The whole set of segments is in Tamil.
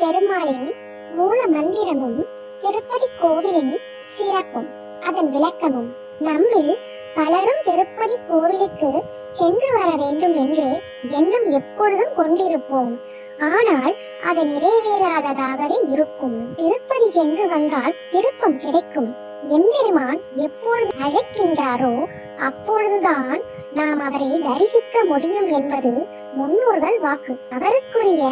பெருமாளின் மூல மந்திரமும் திருப்பதி கோவிலின் சிறப்பும் அதன் விளக்கமும் நம்மில் பலரும் திருப்பதி கோவிலுக்கு சென்று வர வேண்டும் என்று எண்ணம் எப்பொழுதும் கொண்டிருப்போம். ஆனால் அது நிறைவேறாததாகவே இருக்கும். திருப்பதி சென்று வந்தால் திருப்பம் கிடைக்கும். எம்பெருமான் எப்பொழுது அழைக்கின்றாரோ அப்பொழுதுதான் நாம் அவரை தரிசிக்க முடியும் என்பது முன்னோர்கள் வாக்கு. அவருக்குரிய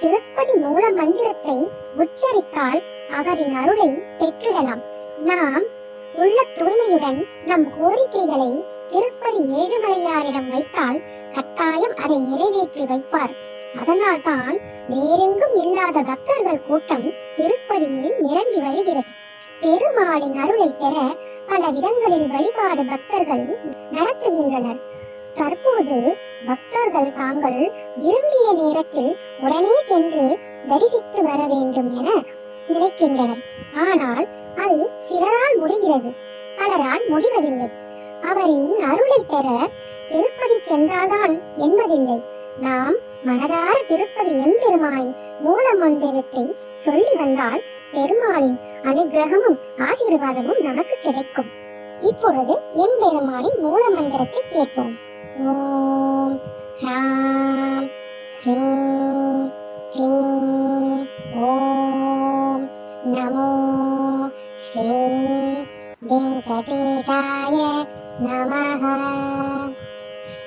திருப்பதி மூல மந்திரத்தை உச்சரித்தால் அவரின் அருளை பெற்றிடலாம். நாம் உள்ள தூய்மையுடன் நம் கோரிக்கைகளை திருப்பதி ஏழுமலையாரிடம் வைத்தால் கட்டாயம் அதை நிறைவேற்றி வைப்பார். அதனால்தான் வேறெங்கும் இல்லாத பக்தர்கள் கூட்டம் திருப்பதியில் நிரம்பி வழிகிறது. பெருமாளின் அருளை பெற பல விதங்களில் வழிபாடு பக்தர்கள் நடத்துகின்றனர். தற்போது பக்தர்கள் தாங்கள் விரும்பிய நேரத்தில் உடனே சென்று தரிசித்து வர வேண்டும் என நினைக்கின்றனர். ஆனால் அது சிலரால் முடிகிறது. பலரால் முடிவதில்லை. அவரின் அருளை பெற திருப்பதி சென்றால்தான் என்பதில்லை. நாம் மனதார திருப்பதி எம்பெருமானின் மூல மந்திரத்தை சொல்லி வந்தால் பெருமாளின் அனுகிரகமும் ஆசீர்வாதமும் நமக்கு கிடைக்கும். இப்பொழுது எம்பெருமானின் மூல மந்திரத்தை கேட்போம். ஓம் ஹ்ராம் ஹ்ரீம் க்ளீம் ஓம் நமோ ஸ்ரீ வெங்கடேசாய நமஹ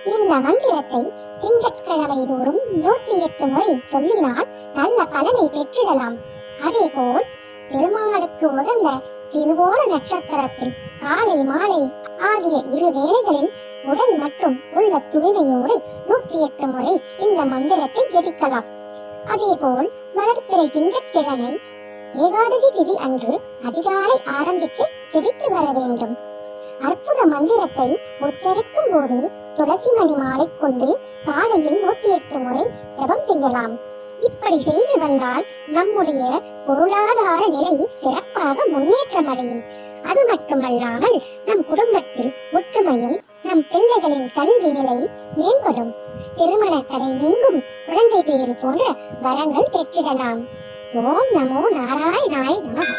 இந்த மந்திரத்தை திங்கட்கிழமை தோறும் நூத்தி எட்டு முறை சொல்லினால் நல்ல பலனை பெற்றிடலாம் அதேபோல் பெருமாளுக்கு உகந்த திருவோண நட்சத்திரத்தில் காலை மாலை ஆகிய இரு வேளைகளில் உடல் மற்றும் உள்ள தூய்மையோடு நூத்தி எட்டு முறை இந்த மந்திரத்தை ஜெபிக்கலாம். அதேபோல் வளர்ப்பிறை திங்கட்கிழமை ஏகாதசி திதி அன்று அதிகாலை ஆரம்பித்து ஜெபித்து வர வேண்டும். அற்புத மந்திரத்தை உச்சரிக்கும் போது துளசி மணி மாலை கொண்டு காலையில் நூத்தி எட்டு முறை ஜெபம் செய்யலாம். இப்படி செய்து வந்தால் நம்முடைய பொருளாதார நிலை சிறப்பாக முன்னேற்றம் அடையும் அது மட்டுமல்லாமல் நம் குடும்பத்தில் ஒற்றுமையும் நம் பிள்ளைகளின் கல்வி நிலை மேம்படும். திருமண தடை நீங்கும் குழந்தை பேறு போன்ற வரங்கள் பெற்றிடலாம். ஓம் நமோ நாராயணாய் நமக